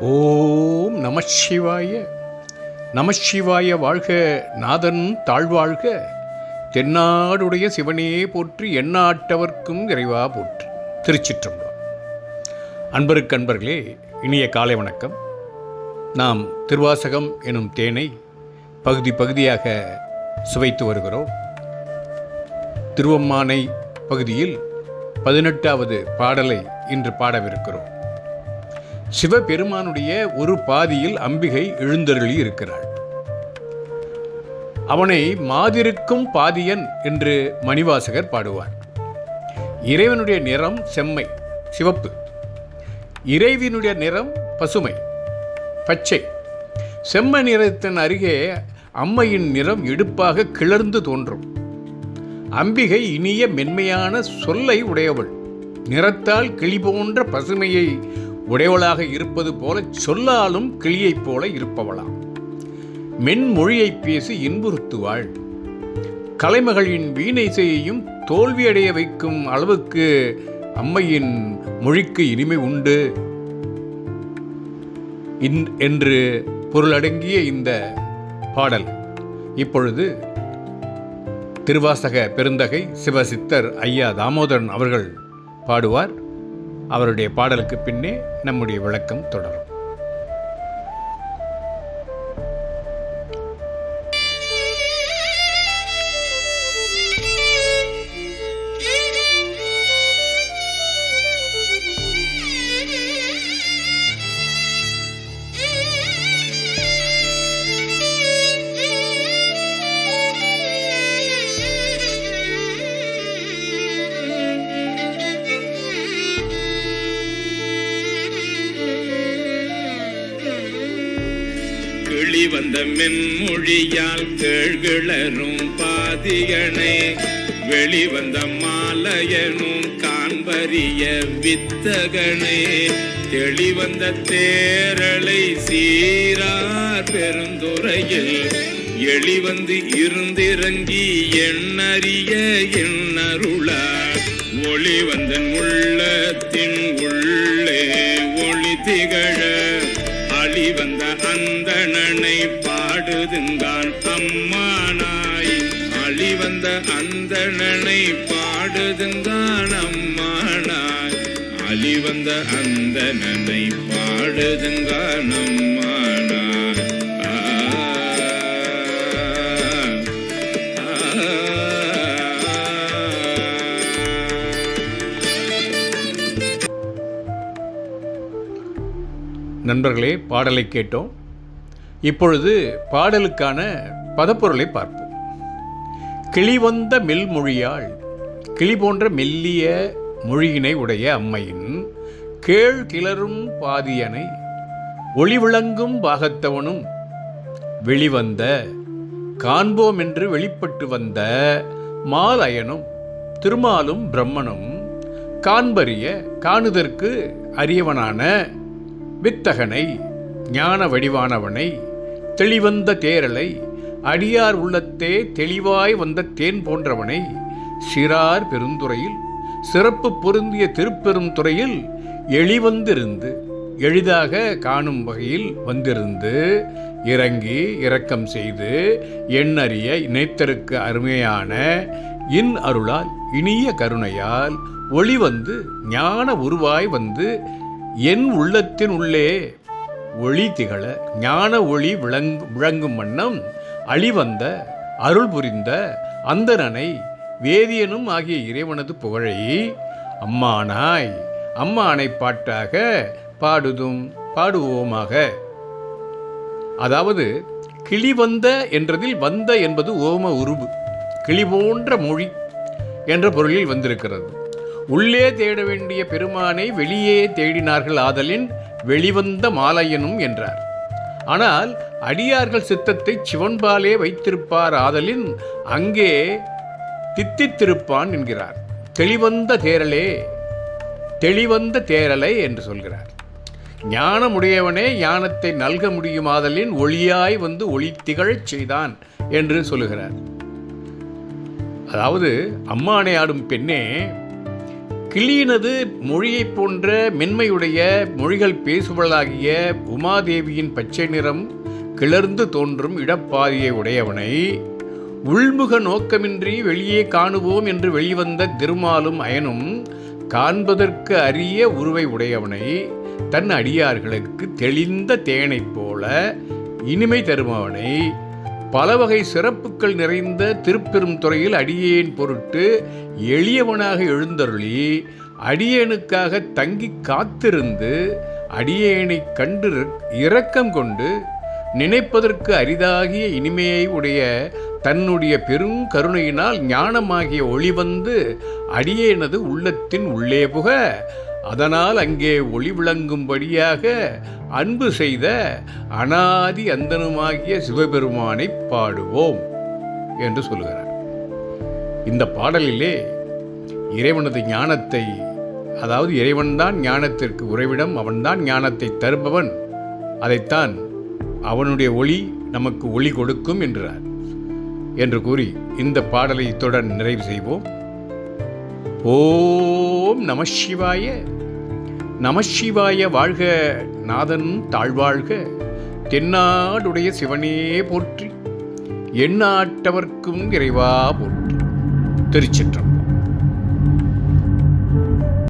ஓம் நமசிவாய நமசிவாய வாழ்க நாதன் தாழ்வாழ்க. தென்னாடுடைய சிவனே போற்றி எண்ணாட்டவர்க்கும் இறைவா போற்றி. திருச்சிற்றம்பலம். அன்பருக்கு அன்பர்களே இனிய காலை வணக்கம். நாம் திருவாசகம் எனும் தேனை பகுதி பகுதியாக சுவைத்து வருகிறோம். திருவம்மானை பகுதியில் பதினெட்டாவது பாடலை இன்று பாடவிருக்கிறோம். சிவபெருமானுடைய ஒரு பாதியில் அம்பிகை எழுந்தருளி இருக்கிறாள். அவனை மாதிருக்கும் பாதியன் என்று மணிவாசகர் பாடுவார். இறைவனுடைய நிறம் செம்மை சிவப்பு. இறைவினுடைய நிறம் பசுமை பச்சை. செம்ம நிறத்தின் அருகே அம்மையின் நிறம் எடுப்பாக கிளர்ந்து தோன்றும். அம்பிகை இனிய மென்மையான சொல்லை உடையவள். நிறத்தால் கிளி போன்ற பசுமையை உடையவளாக இருப்பது போல சொல்லாலும் கிளியைப் போல இருப்பவளாம். மென்மொழியை பேசி இன்புறுத்துவாள். கலைமகளின் வீணை செய்யும் தோல்வியடைய வைக்கும் அளவுக்கு அம்மையின் மொழிக்கு இனிமை உண்டு. இன்- என்று பொருளடங்கிய இந்த பாடல். இப்பொழுது திருவாசக பெருந்தகை சிவசித்தர் ஐயா தாமோதரன் அவர்கள் பாடுவார். அவருடைய பாடலுக்கு பின்னே நம்முடைய விளக்கம் தொடரும். கிளி வந்த மென்மொழியால் கேழ்கிளரும் பாதிகனே வெளிவந்த மாலையனும் காண்பறிய வித்தகனே தெளிவந்த தேரலை சீரார் பெருந்துறையில் எளிவந்து இருந்திறங்கி எண்ணறிய எண்ணருளார் ஒளி வந்தன் உள்ளத்தின் பாடுதுங்கான் அம்மானாய். அழிவந்த அந்தணனை பாடுதுங்கான் அம்மானாய். அழிவந்த அந்தணனை பாடுதுங்கான் அம்மானாய். ஆ, நண்பர்களே பாடலை கேட்டோம். இப்பொழுது பாடலுக்கான பதப்பொருளை பார்ப்போம். கிளிவந்த மெல்மொழியாள் கிளி போன்ற மெல்லிய மொழியினை உடைய அம்மையின் கேள் கிளரும் பாதியனை ஒளி விளங்கும் பாகத்தவனும் வெளிவந்த காண்போம் என்று வெளிப்பட்டு வந்த மாலயனும் திருமாலும் பிரம்மனும் காண்பறிய காணுதற்கு அரியவனான வித்தகனை ஞான வடிவானவனை தெளிவந்த தேரலை அடியார் உள்ளத்தே தெளிவாய் வந்த தேன் போன்றவனை சிறார் பெருந்துறையில் சிறப்பு பொருந்திய திருப்பெரும் துறையில் எளிவந்திருந்து எளிதாக காணும் வகையில் வந்திருந்து இறங்கி இரக்கம் செய்து எண்ணறிய இணைத்தருக்கு அருமையான இன் அருளால் இனிய கருணையால் ஒளி வந்து ஞான உருவாய் வந்து என் உள்ளத்தின் உள்ளே ஒளி திகழ ஞான ஒளி விளங்கு விளங்கும் வண்ணம் அழிவந்த அருள் புரிந்த அந்தரனை வேதியனும் ஆகிய இறைவனது புகழை அம்மானாய் அம்மானை பாட்டாக பாடுதும் பாடுவோமாக. அதாவது கிளிவந்த என்றதில் வந்த என்பது ஓம உருவு கிளி போன்ற மொழி என்ற பொருளில் வந்திருக்கிறது. உள்ளே தேட வேண்டிய பெருமானை வெளியே தேடினார்கள் ஆதலின் வெளிவந்த மாலையனும் என்றார். ஆனால் அடியார்கள் சித்தத்தை சிவன்பாலே வைத்திருப்பார் ஆதலின் அங்கே தித்தித்திருப்பான் என்கிறார். தெளிவந்த தேரலே தெளிவந்த தேரலை என்று சொல்கிறார். ஞானமுடையவனே ஞானத்தை நல்க முடியுமாதலின் ஒளியாய் வந்து ஒளி திகழச் செய்தான் என்று சொல்லுகிறார். அதாவது அம்மானை ஆடும் பெண்ணே கிளியினது மொழியைப் போன்ற மென்மையுடைய மொழிகள் பேசுபவளாகிய உமாதேவியின் பச்சை நிறம் கிளர்ந்து தோன்றும் இடப்பாதியை உடையவனை உள்முக நோக்கமின்றி வெளியே காணுவோம் என்று வெளிவந்த திருமாலும் அயனும் காண்பதற்கு அரிய உருவை உடையவனை தன் அடியார்களுக்கு தெளிந்த தேனைப் போல இனிமை தருமவனை பல வகை சிறப்புகள் நிறைந்த திருப்பெரும் துறையில் அடியேன் பொருட்டு எளியவனாக எழுந்தருளி அடியேனுக்காக தங்கி காத்திருந்து அடியேனை கண்டு இரக்கம் கொண்டு நினைப்பதற்கு அரிதாகிய இனிமையை உடைய தன்னுடைய பெரும் கருணையினால் ஞானமாகிய ஒளி வந்து அடியேனது உள்ளத்தின் உள்ளே புக அதனால் அங்கே ஒளி விளங்கும்படியாக அன்பு செய்த அனாதி அந்தனுமாகிய சிவபெருமானை பாடுவோம் என்று சொல்கிறார். இந்த பாடலிலே இறைவனது ஞானத்தை அதாவது இறைவன்தான் ஞானத்திற்கு உறைவிடம் அவன்தான் ஞானத்தை தருபவன் அதைத்தான் அவனுடைய ஒளி நமக்கு ஒளி கொடுக்கும் என்றார் என்று கூறி இந்த பாடலை இத்துடன் நிறைவு செய்வோம். ஓம் நம சிவாய நமசிவாய வாழ்க நாதன் தாழ்வாழ்க. தென்னாடுடைய சிவனே போற்றி எண்ணாட்டவர்க்கும் இறைவா போற்றி. திருச்சிற்றம்